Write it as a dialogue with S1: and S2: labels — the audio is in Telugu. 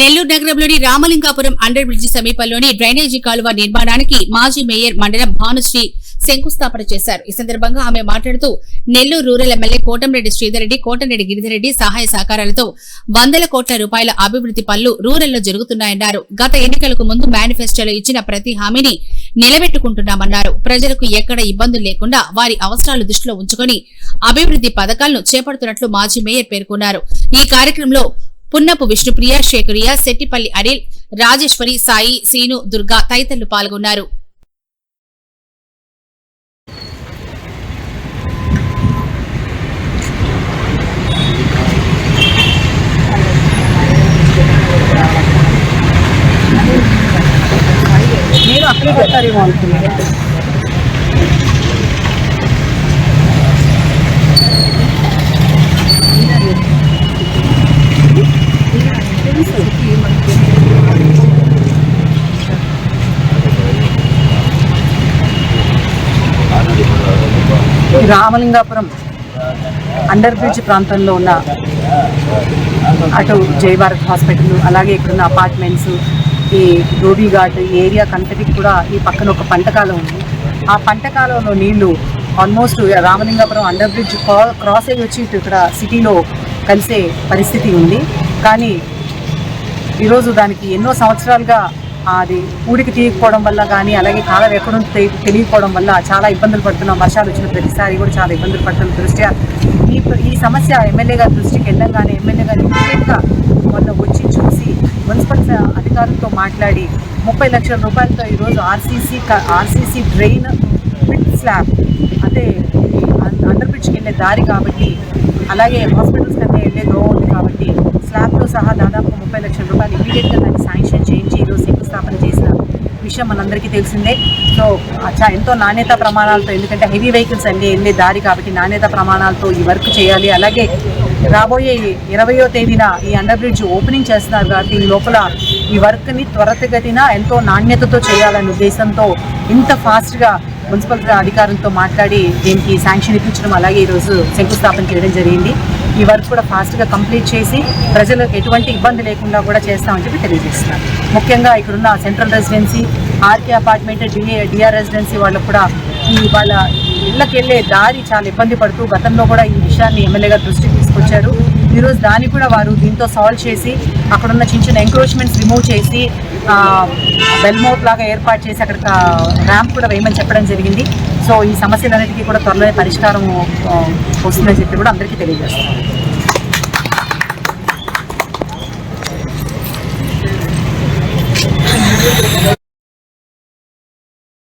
S1: నెల్లూరు నగరంలోని రామలింగాపురం అండర్ బ్రిడ్జి సమీపంలోని డ్రైనేజీ కాలువ నిర్మాణానికి మాజీ మేయర్ మండలం భానుశ్రీ శంకుస్థాపన చేశారు. ఈ సందర్భంగా ఆమె మాట్లాడుతూ నెల్లూరు రూరల్ ఎమ్మెల్యే కోటంరెడ్డి శ్రీధర్రెడ్డి కోటంరెడ్డి గిరిధరెడ్డి సహాయ సహకారాలతో వందల కోట్ల రూపాయల అభివృద్ది పనులు రూరల్లో జరుగుతున్నాయన్నారు. గత ఎన్నికలకు ముందు మేనిఫెస్టోలో ఇచ్చిన ప్రతి హామీని నిలబెట్టుకుంటున్నామన్నారు. ప్రజలకు ఎక్కడ ఇబ్బందులు లేకుండా వారి అవసరాలు దృష్టిలో ఉంచుకొని అభివృద్ది పథకాలను చేపడుతున్నట్లు మాజీ మేయర్ పేర్కొన్నారు. ఈ కార్యక్రమంలో పున్నపు విష్ణుప్రియ శేఖరియ శెట్టిపల్లి అనిల్ రాజేశ్వరి సాయి సీను దుర్గా తదితరులు పాల్గొన్నారు.
S2: నేను అక్కడే పెట్టారేమో రామలింగాపురం అండర్ బ్రిడ్జ్ ప్రాంతంలో ఉన్న అటు జయభారత్ హాస్పిటల్ అలాగే ఇక్కడున్న అపార్ట్మెంట్స్ ఈ ధోబీ ఘాట్ ఈ ఏరియా కంతటికి కూడా ఈ పక్కన ఒక పంటకాలం ఉంది. ఆ పంటకాలంలో నీళ్ళు almost Ramalingapuram under bridge cross అయ్యి వచ్చి ఇటు ఇక్కడ సిటీలో కలిసే పరిస్థితి ఉంది. కానీ ఈరోజు దానికి ఎన్నో సంవత్సరాలుగా అది ఊరికి తీయకపోవడం వల్ల కానీ అలాగే కాలం ఎక్కడో తెలియకపోవడం వల్ల చాలా ఇబ్బందులు పడుతున్నాం. వర్షాలు వచ్చిన ప్రతిసారి కూడా చాలా ఇబ్బందులు పడుతున్న దృష్ట్యా ఈ ఈ సమస్య ఎమ్మెల్యే గారి దృష్టికి వెళ్ళంగానే ఎమ్మెల్యే గారు ఇమీడియట్గా మొన్న వచ్చి చూసి మున్సిపల్ అధికారులతో మాట్లాడి ముప్పై లక్షల రూపాయలతో ఈరోజు RCC RCC drain pit slab అంటే ఇది అండర్ బ్రిడ్జ్కి వెళ్ళే దారి కాబట్టి అలాగే హాస్పిటల్స్ కన్నా వెళ్ళే దోవ ఉంది కాబట్టి స్లాబ్తో సహా దాదాపు ముప్పై లక్షల రూపాయలు ఇమీడియట్గా దాన్ని శాంక్షన్ చేయించి ఈరోజు శంకుస్థాపన చేసిన విషయం మనందరికీ తెలిసిందే. సో చా- ఎంతో నాణ్యత ప్రమాణాలతో ఎందుకంటే హెవీ వెహికల్స్ అన్ని వెళ్ళే దారి కాబట్టి నాణ్యత ప్రమాణాలతో ఈ వర్క్ చేయాలి. అలాగే రాబోయే ఇరవయో తేదీన ఈ అండర్ బ్రిడ్జ్ ఓపెనింగ్ చేస్తున్నారు కాబట్టి ఈ లోపల ఈ వర్క్ని త్వరతగతిన ఎంతో నాణ్యతతో చేయాలనే ఉద్దేశంతో ఇంత ఫాస్ట్గా మున్సిపల్ అధికారులతో మాట్లాడి దీనికి శాంక్షన్ ఇప్పించడం అలాగే ఈరోజు శంకుస్థాపన చేయడం జరిగింది. ఈ వర్క్ కూడా ఫాస్ట్గా కంప్లీట్ చేసి ప్రజలకు ఎటువంటి ఇబ్బంది లేకుండా కూడా చేస్తామని చెప్పి తెలియజేస్తున్నారు. ముఖ్యంగా ఇక్కడున్న central residency RK apartment DA DR residency వాళ్ళకు కూడా ఈ వాళ్ళ ఇళ్ళకి వెళ్ళే దారి చాలా ఇబ్బంది పడుతూ గతంలో కూడా ఈ విషయాన్ని ఎమ్మెల్యే గారు దృష్టికి తీసుకొచ్చారు. ఈరోజు దాన్ని కూడా వారు దీంతో సాల్వ్ చేసి అక్కడున్న చిన్న చిన్న ఎంక్రోచ్మెంట్స్ రిమూవ్ చేసి బెల్మౌట్ లాగా ఏర్పాటు చేసి అక్కడ ర్యాంప్ కూడా వేయమని చెప్పడం జరిగింది. సో ఈ సమస్యలన్నిటికీ కూడా త్వరలోనే పరిష్కారం వస్తుందని చెప్పి కూడా అందరికీ తెలియజేస్తాం